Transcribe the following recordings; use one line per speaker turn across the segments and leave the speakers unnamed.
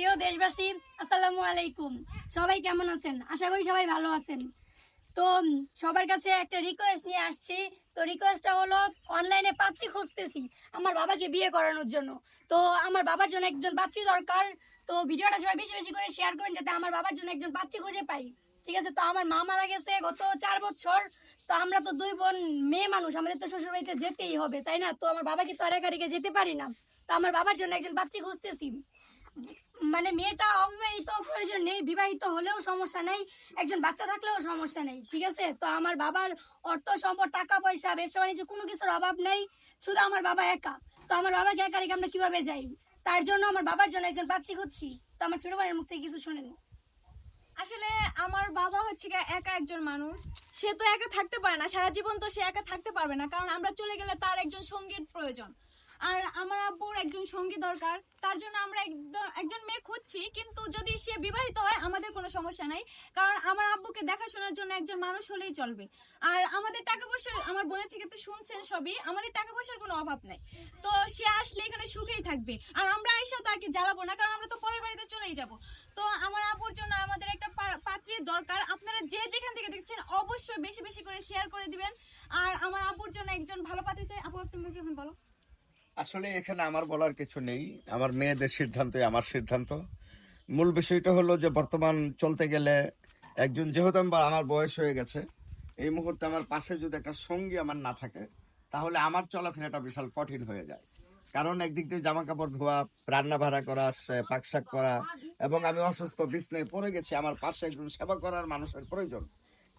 প্রিয় দেশবাসী, আসসালামু আলাইকুম। সবাই কেমন আছেন? আশা করি সবাই ভালো আছেন। তো সবার কাছে একটা রিকোয়েস্ট নিয়ে আসছি। তো রিকোয়েস্টটা হলো অনলাইনে পাত্রী খুঁজতেছি। আমার বাবাকে বিয়ে করানোর জন্য। তো আমার বাবার জন্য একজন পাত্রী দরকার। তো ভিডিওটা সবাই বেশি বেশি করে শেয়ার করেন, যাতে আমার বাবার জন্য একজন পাত্রী খুঁজে পাই। ঠিক আছে? তো আমার মা মারা গেছে গত চার বছর। তো আমরা তো দুই বোন মেয়ে মানুষ, আমাদের তো শ্বশুর বাড়িতে যেতেই হবে, তাই না? তো আমার বাবাকে তো আর যেতে পারি না। তো আমার বাবার জন্য একজন পাত্রী খুঁজতেছি। মানে মেয়েটা অবিবাহিত, প্রয়োজন নেই, বিবাহিত হলেও সমস্যা নেই, একজন বাচ্চা থাকলেও সমস্যা নেই, ঠিক আছে? তো আমার বাবার অর্থ, সম্পদ, টাকা, পয়সা, ব্যবসা, বাণিজ্য, কোনো কিছুর অভাব নেই, শুধু আমার বাবা একা। তো আমার বাবাকে একা রেখে আমরা কীভাবে যাই? তার জন্য আমার বাবার জন্য একজন পাত্রী খুঁজছি। তো আমার ছোট বোনের মুখ থেকে কিছু শুনেন
আসলে আমার বাবা হচ্ছে একা একজন মানুষ। সে তো একা থাকতে পারে না, সারা জীবন তো সে একা থাকতে পারবে না, কারণ আমরা চলে গেলে তার একজন সঙ্গীর প্রয়োজন। আর আমার আব্বুর একজন সঙ্গী দরকার, তার জন্য আমরা একজন মেয়ে খুঁজছি, কিন্তু যদি সে বিবাহিত হয়, আমাদের কোনো সমস্যা নাই। কারণ আমার আব্বুকে দেখাশোনার জন্য একজন মানুষ হলেই চলবে। আর আমাদের টাকা পয়সা, আমার বোনের থেকে তো শুনছেন সবই, আমাদের টাকা পয়সার কোনো অভাব নাই। তো সে আসলে এখানে সুখেই থাকবে। আর আমরা এসেও তাকে জ্বালাবো না, কারণ আমরা তো পরের বাড়িতে চলেই যাব। তো আমার আপুর জন্য আমাদের একটা পাত্রীর দরকার। আপনারা যে যেখান থেকে দেখছেন, অবশ্যই বেশি বেশি করে শেয়ার করে দিবেন। আর আমার আপুর জন্য একজন ভালো পাত্রী চাই। আপু তুমি বলো
আসলে এখানে আমার বলার কিছু নেই। আমার মেয়েদের সিদ্ধান্তই আমার সিদ্ধান্ত। মূল বিষয়টা হলো যে বর্তমান চলতে গেলে একজন, যেহেতু আমি- আমার বয়স হয়ে গেছে, এই মুহূর্তে আমার পাশে যদি একটা সঙ্গী আমার না থাকে, তাহলে আমার চলাফেরাটা বিশাল কঠিন হয়ে যায়। কারণ একদিক দিয়ে জামা কাপড় ধোয়া রান্না ভাড়া করা পাকশাক করা এবং আমি অসুস্থ, বিছনায় পড়ে গেছি, আমার পাশে একজন সেবা করার মানুষের প্রয়োজন।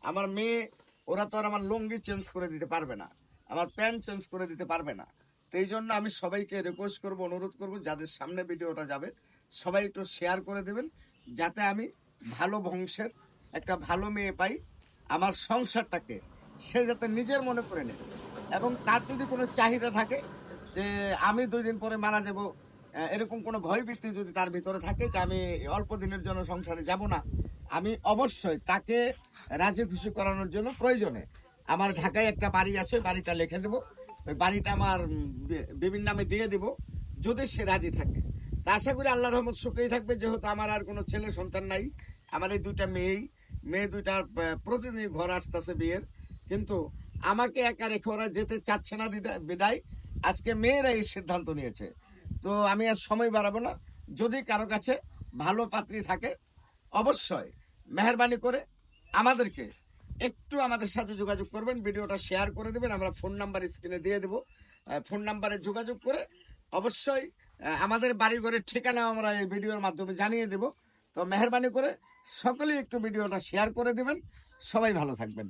আমার মেয়ে, ওরা তো আর আমার লুঙ্গি চেঞ্জ করে দিতে পারবে না। আমার প্যান্ট চেঞ্জ করে দিতে পারবে না। তো এই জন্য আমি সবাইকে রিকোয়েস্ট করব, অনুরোধ করব, যাদের সামনে ভিডিওটা যাবে, সবাই একটু শেয়ার করে দেবেন, যাতে আমি ভালো বংশের একটা ভালো মেয়ে পাই, আমার সংসারটাকে সে যাতে নিজের মনে করে নেয়। এবং তার যদি কোনো চাহিদা থাকে যে আমি দুই দিন পরে মারা যাব এরকম কোনো ভয়ভীতি যদি তার ভিতরে থাকে যে আমি অল্প দিনের জন্য সংসারে যাব না, আমি অবশ্যই তাকে রাজি খুশি করানোর জন্য প্রয়োজনে আমার ঢাকায় একটা বাড়ি আছে, বাড়িটা লিখে দেবো। বাড়িটা আমার উম, বি- বিভিন্ন নামে দিয়ে দিব যদি সে রাজি থাকে। তা আশা করি আল্লাহ রহমত সুখেই থাকবে যেহেতু আমার আর কোনো ছেলে সন্তান নাই। আমার এই দুইটা মেয়েই মেয়ে দুইটার প্রতিদিন ঘর আসতেছে বিয়ের। কিন্তু আমাকে একা রেখে ওরা যেতে চাচ্ছে না বিদায়। আজকে মেয়েরা এই সিদ্ধান্ত নিয়েছে। তো আমি আর সময় বাড়াবো না। যদি কারও কাছে ভালো পাত্রী থাকে অবশ্যই মেহরবানি করে আমাদেরকে একটু আমাদের সাথে যোগাযোগ করবেন, ভিডিওটা শেয়ার করে দেবেন, আমরা ফোন নাম্বার স্ক্রিনে দিয়ে দেবো। ফোন নাম্বারে যোগাযোগ করে অবশ্যই আমাদের বাড়িঘরের ঠিকানা আমরা এই ভিডিওর মাধ্যমে জানিয়ে দেব। তো মেহরবানি করে সকলেই একটু ভিডিওটা শেয়ার করে দেবেন। সবাই ভালো থাকবেন।